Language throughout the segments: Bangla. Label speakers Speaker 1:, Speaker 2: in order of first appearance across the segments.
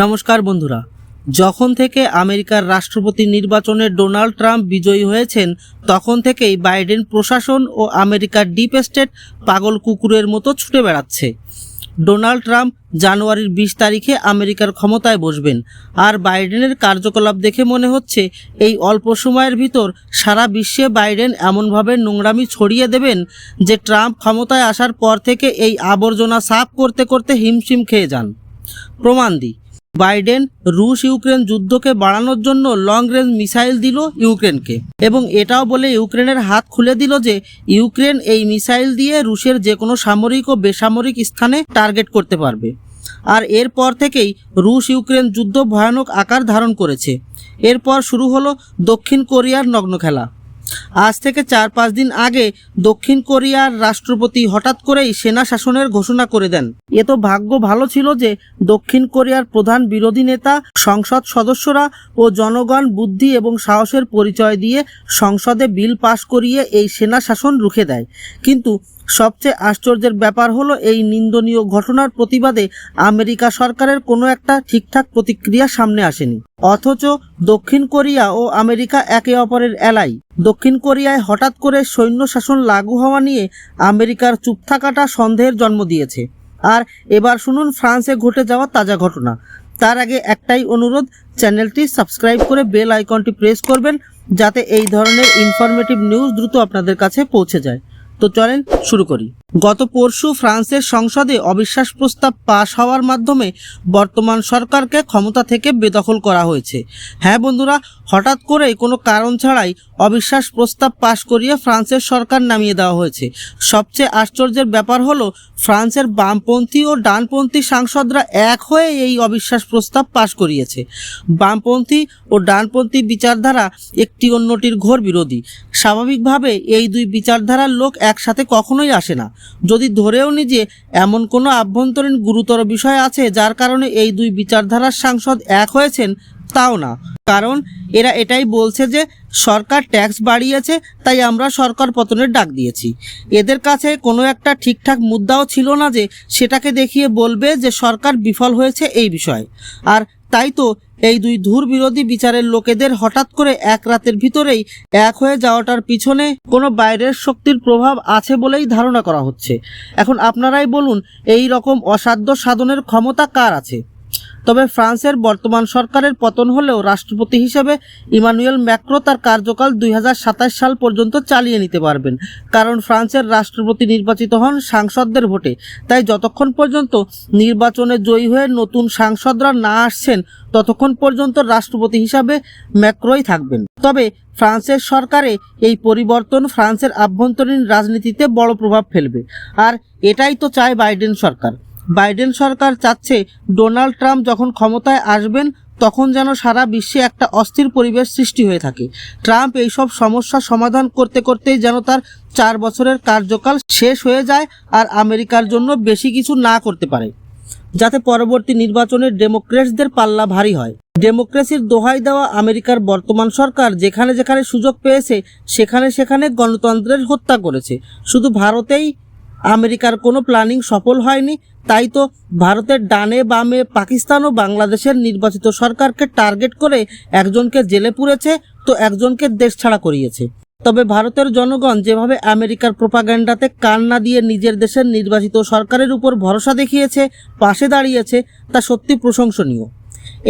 Speaker 1: নমস্কার বন্ধুরা। যখন থেকে আমেরিকার রাষ্ট্রপতি নির্বাচনে ডোনাল্ড ট্রাম্প বিজয়ী হয়েছেন, তখন থেকেই বাইডেন প্রশাসন ও আমেরিকার ডিপ স্টেট পাগল কুকুরের মতো ছুটে বেড়াচ্ছে। ডোনাল্ড ট্রাম্প জানুয়ারির বিশ তারিখে আমেরিকার ক্ষমতায় বসবেন, আর বাইডেনের কার্যকলাপ দেখে মনে হচ্ছে এই অল্প সময়ের ভিতর সারা বিশ্বে বাইডেন এমনভাবে নোংরামি ছড়িয়ে দেবেন যে ট্রাম্প ক্ষমতায় আসার পর থেকে এই আবর্জনা সাফ করতে করতে হিমশিম খেয়ে যান। প্রমাণ দিই বাইডেন রুশ ইউক্রেন যুদ্ধকে বাড়ানোর জন্য লং রেঞ্জ মিসাইল দিল ইউক্রেনকে। এবং এটাও বলে ইউক্রেনের হাত খুলে দিল যে ইউক্রেন এই মিসাইল দিয়ে রুশের যে কোনো সামরিক ও বেসামরিক স্থানে টার্গেট করতে পারবে। আর এরপর থেকেই রুশ ইউক্রেন যুদ্ধ ভয়ানক আকার ধারণ করেছে। এরপর শুরু হলো দক্ষিণ কোরিয়ার নগ্ন খেলা। আজ থেকে চার পাঁচ দিন আগে দক্ষিণ কোরিয়ার রাষ্ট্রপতি হঠাৎ করেই সেনা শাসনের ঘোষণা করে দেন। এ তো ভাগ্য ভালো ছিল যে দক্ষিণ কোরিয়ার প্রধান বিরোধী নেতা, সংসদ সদস্যরা ও জনগণ বুদ্ধি এবং সাহসের পরিচয় দিয়ে সংসদে বিল পাশ করিয়ে এই সেনা শাসন রুখে দেয়। কিন্তু সবচেয়ে আশ্চর্যের ব্যাপার হলো এই নিন্দনীয় ঘটনার প্রতিবাদে আমেরিকা সরকারের কোনো একটা ঠিকঠাক প্রতিক্রিয়া সামনে আসেনি। অথচ দক্ষিণ কোরিয়া ও আমেরিকা একে অপরের এলাই দক্ষিণ কোরিয়ায় হঠাৎ করে সৈন্য শাসন লাগু হওয়া নিয়ে আমেরিকার চুপ থাকাটা সন্দেহের জন্ম দিয়েছে। আর এবার শুনুন ফ্রান্সে ঘটে যাওয়া তাজা ঘটনা। তার আগে একটাই অনুরোধ, চ্যানেলটি সাবস্ক্রাইব করে বেল আইকনটি প্রেস করবেন, যাতে এই ধরনের ইনফরমেটিভ নিউজ দ্রুত আপনাদের কাছে পৌঁছে যায়। তো চলেন শুরু করি। গত পরশু ফ্রান্সের সংসদে অবিশ্বাস প্রস্তাব পাশ হওয়ার মাধ্যমে বর্তমান সরকারকে ক্ষমতা থেকে বেদখল করা হয়েছে। হ্যাঁ বন্ধুরা, হঠাৎ করেই কোনো কারণ ছাড়াই অবিশ্বাস প্রস্তাব পাশ করিয়ে ফ্রান্সের সরকার নামিয়ে দেওয়া হয়েছে। সবচেয়ে আশ্চর্যের ব্যাপার হলো, ফ্রান্সের বামপন্থী ও ডানপন্থী সাংসদরা এক হয়ে এই অবিশ্বাস প্রস্তাব পাশ করিয়েছে। বামপন্থী ও ডানপন্থী বিচারধারা একটি অন্যটির ঘোর বিরোধী। স্বাভাবিকভাবে এই দুই বিচারধারার লোক একসাথে কখনোই আসে না। যদি ধরেও নি যে এমন কোনো আভ্যন্তরীণ গুরুতর বিষয় আছে যার কারণে এই দুই বিচারধারার সাংসদ এক হয়েছেন তাও না। কারণ এরা এটাই বলছে যে সরকার ট্যাক্স বাড়িয়েছে, তাই আমরা সরকার পতনের ডাক দিয়েছি। এদের কাছে কোনো একটা ঠিকঠাক মুদ্রাও ছিল না যে সেটাকে দেখিয়ে বলবে যে সরকার বিফল হয়েছে এই বিষয়ে। আর তাই তো এই দুই ধূর বিরোধী বিচারের লোকেদের হঠাৎ করে এক রাতের ভিতরেই এক হয়ে যাওয়াটার পিছনে কোনো বাইরের শক্তির প্রভাব আছে বলেই ধারণা করা হচ্ছে। এখন আপনারাই বলুন, এই রকম অসাধ্য সাধনের ক্ষমতা কার আছে? তবে ফ্রান্সের বর্তমান সরকারের পতন হলেও রাষ্ট্রপতি হিসেবে ইমানুয়েল ম্যাক্রো তার কার্যকাল দুই হাজার সাতাশ সাল পর্যন্ত চালিয়ে নিতে পারবেন। কারণ ফ্রান্সের রাষ্ট্রপতি নির্বাচিত হন সাংসদদের ভোটে। তাই যতক্ষণ পর্যন্ত নির্বাচনে জয়ী হয়ে নতুন সাংসদরা না আসছেন, ততক্ষণ পর্যন্ত রাষ্ট্রপতি হিসাবে ম্যাক্রোই থাকবেন। তবে ফ্রান্সের সরকারে এই পরিবর্তন ফ্রান্সের আভ্যন্তরীণ রাজনীতিতে বড় প্রভাব ফেলবে। আর এটাই তো চায় বাইডেন সরকার। বাইডেন সরকার চাচ্ছে ডোনাল্ড ট্রাম্প যখন ক্ষমতায় আসবেন, তখন যেন সারা বিশ্বে একটা অস্থির পরিবেশ সৃষ্টি হয়ে থাকে। ট্রাম্প এইসব সমস্যা সমাধান করতে করতেই যেন তার চার বছরের কার্যকাল শেষ হয়ে যায় আর আমেরিকার জন্য বেশি কিছু না করতে পারে, যাতে পরবর্তী নির্বাচনে ডেমোক্রেটসদের পাল্লা ভারী হয়। ডেমোক্রেসির দোহাই দেওয়া আমেরিকার বর্তমান সরকার যেখানে যেখানে সুযোগ পেয়েছে, সেখানে সেখানে গণতন্ত্রের হত্যা করেছে। শুধু ভারতেই আমেরিকার কোনো প্ল্যানিং সফল হয়নি, তাই তো ভারতের ডানে বামে পাকিস্তান ও বাংলাদেশের নির্বাচিত সরকারকে টার্গেট করে একজনকে জেলে পুরেছে, তো একজনকে দেশ ছাড়া করিয়েছে। তবে ভারতের জনগণ যেভাবে আমেরিকার প্রোপাগ্যান্ডাতে কান না দিয়ে নিজের দেশের নির্বাচিত সরকারের উপর ভরসা দেখিয়েছে, পাশে দাঁড়িয়েছে, তা সত্যি প্রশংসনীয়।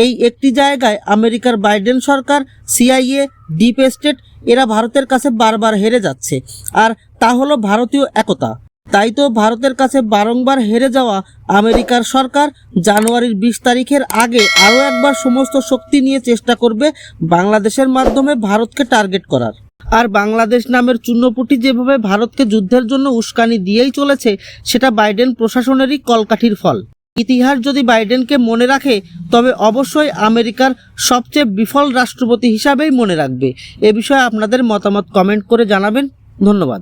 Speaker 1: এই একটি জায়গায় আমেরিকার বাইডেন সরকার, সিআইএ, ডিপ স্টেট, এরা ভারতের কাছে বারবার হেরে যাচ্ছে, আর তা হলো ভারতীয় একতা। তাই তো ভারতের কাছে বারংবার হেরে যাওয়া আমেরিকার সরকার জানুয়ারির বিশ তারিখের আগে আরও একবার সমস্ত শক্তি নিয়ে চেষ্টা করবে বাংলাদেশের মাধ্যমে ভারতকে টার্গেট করার। আর বাংলাদেশ নামের চূর্ণপুটি যেভাবে ভারতকে যুদ্ধের জন্য উস্কানি দিয়েই চলেছে, সেটা বাইডেন প্রশাসনেরই কলকাঠির ফল। ইতিহাস যদি বাইডেনকে মনে রাখে, তবে অবশ্যই আমেরিকার সবচেয়ে বিফল রাষ্ট্রপতি হিসাবেই মনে রাখবে। এ বিষয়ে আপনাদের মতামত কমেন্ট করে জানাবেন। ধন্যবাদ।